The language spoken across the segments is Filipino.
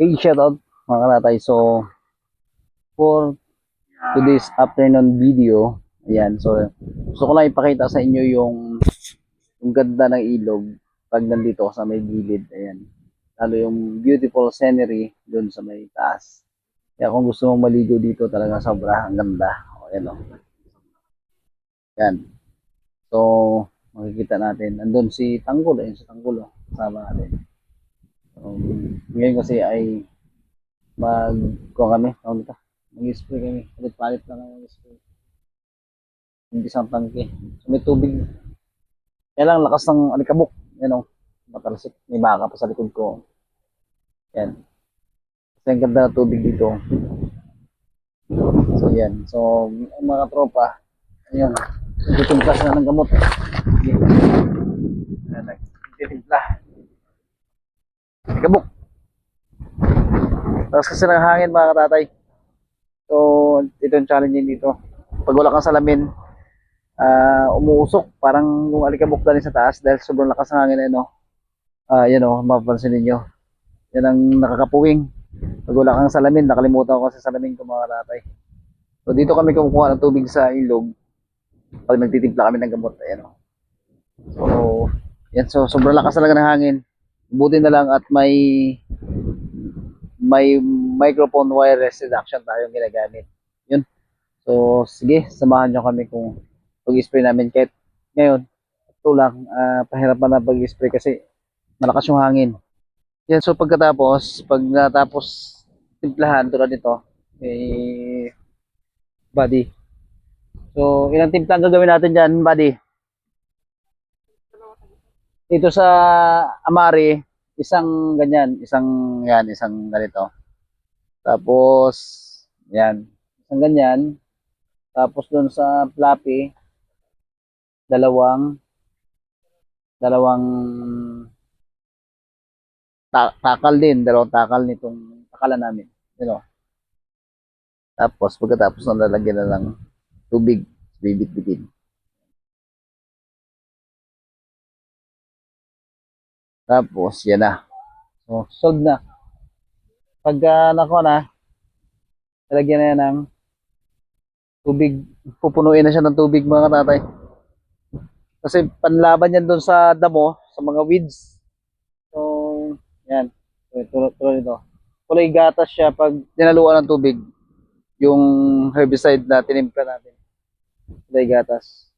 Hey, shoutout mga katatay. So, for today's afternoon video, ayan, so, gusto ko lang ipakita sa inyo yung, yung ganda ng ilog pag nandito sa may gilid, ayan. Lalo yung beautiful scenery dun sa may taas. Kaya kung gusto mong maligo dito, talaga sobra, ang ganda. O, ayan o. Yan. So, makikita natin. Andun si Tanggol, ayun si Tanggol, oh. kasama natin. Ngayon kasi ay mag kuha kami, tawag dito. Mag-spray kami. Palit-palit lang kami mag-spray. Hindi isang tangke. So, may tubig. Kaya lang lakas ng alikabok. Yan o. Matalsik. May baka pa sa likod ko. Yan. Kasi ang ganda ng tubig dito. So yan. So mga tropa. Ayun. Nagtitimpla sila ng gamot. Nagtitimpla. Alikabok. Tapos kasi ng hangin mga katatay. So, ito yung challenge dito. Pag wala kang salamin, ah umuusok. Parang yung alikabok dali sa taas dahil sobrang lakas ng hangin eh, no? Ah, yan o, mapapansin ninyo. Yan ang nakakapuwing. Pag wala kang salamin, nakalimutan ko kasi salamin ko mga katatay. So, dito kami kumukuha ng tubig sa ilog. Pag nagtitimpla kami ng gamot, ayan o. So, yan. So, sobrang lakas talaga ng hangin. Buti na lang at may may microphone wireless reduction tayong ginagamit. Yun. So, sige, samahan nyo kami kung pag-spray namin. Kahit ngayon, ito lang, ah, pahirapan na pag-spray kasi malakas yung hangin. Yan, so pagkatapos, pag natapos timplahan tulad nito, eh, buddy. So, ilang timpla ang gagawin natin dyan, buddy? Dito sa Amari, isang ganyan, isang yan, isang ganito. Tapos yan, isang ganyan. Tapos doon sa Flappy, dalawang dalawang ta- takal din, dalawang takal nitong takalan namin. You know? Tapos pagkatapos ng lalagyan na lang tubig, bibit-bitin. Tapos, yan na. So, solved na. Pagka nako na, lalagyan na yan ng tubig. Pupunuin na siya ng tubig mga tatay. Kasi panlaban yan doon sa damo, sa mga weeds. So, yan. Tulad tulad ito. Kulay gatas siya pag dinaluan ng tubig. Yung herbicide na tinimpla natin. Kulay gatas.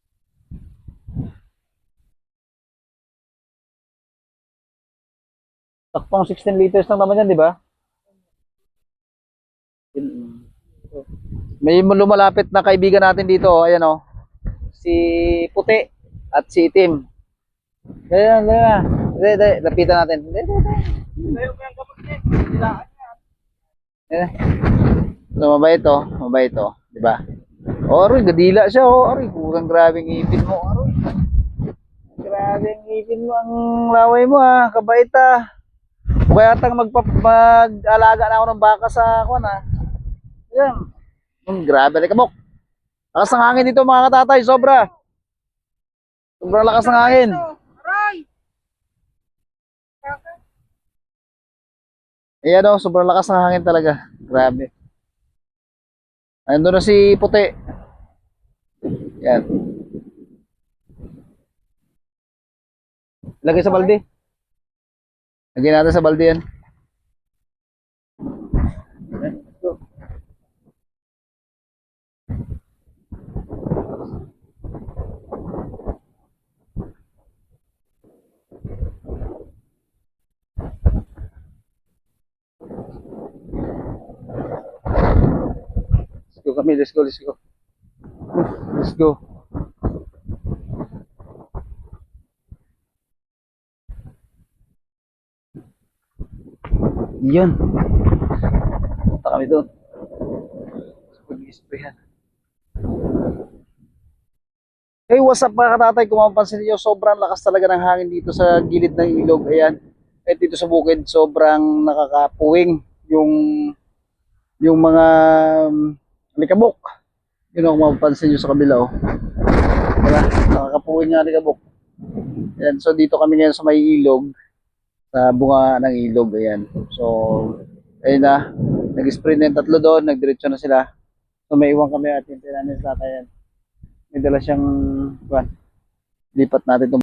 Takpang 16 liters lang naman yan, di ba? May lumalapit na kaibigan natin dito, oh. ayan oh. Si Puti at si Itim. Ayan, ayan. Dali, dali, lapitan natin. Dali, dali, dali. So, mabait oh, mabait oh, di ba? Oh, aroy, gadila siya oh, aroy, kurang grabing ngipin mo, aroy. Grabe ang ngipin mo, ang laway mo ah, kabait ah. Kaya tang mag-alaga na ako ng baka sa kuwan ah. Yan. Hmm, grabe na kabok. Lakas ng hangin dito mga katatay, sobra. Sobrang lakas ng hangin. Ayan o, sobrang lakas ng hangin talaga. Grabe. Andun na si Puti. Yan. Lagay sa balde. Lagyan natin sa balde yan. Let's go kami, let's go, let's go. Let's go. Yun. Punta kami doon. Hey, what's up mga katatay? Kung mapapansin niyo, sobrang lakas talaga ng hangin dito sa gilid ng ilog. Ayan. At dito sa bukid, sobrang nakakapuwing yung yung mga um, alikabok. Yun ang mapapansin niyo sa kabila. Oh. Diba? Nakakapuwing nga alikabok. Ayan. So dito kami ngayon sa may ilog sa bunga ng ilog ayan so Ayun na, nag-spray na tatlo doon, nagdiretso na sila. So may iwan kami at hintayin namin sa tatayan. May dala siyang, lipat natin itong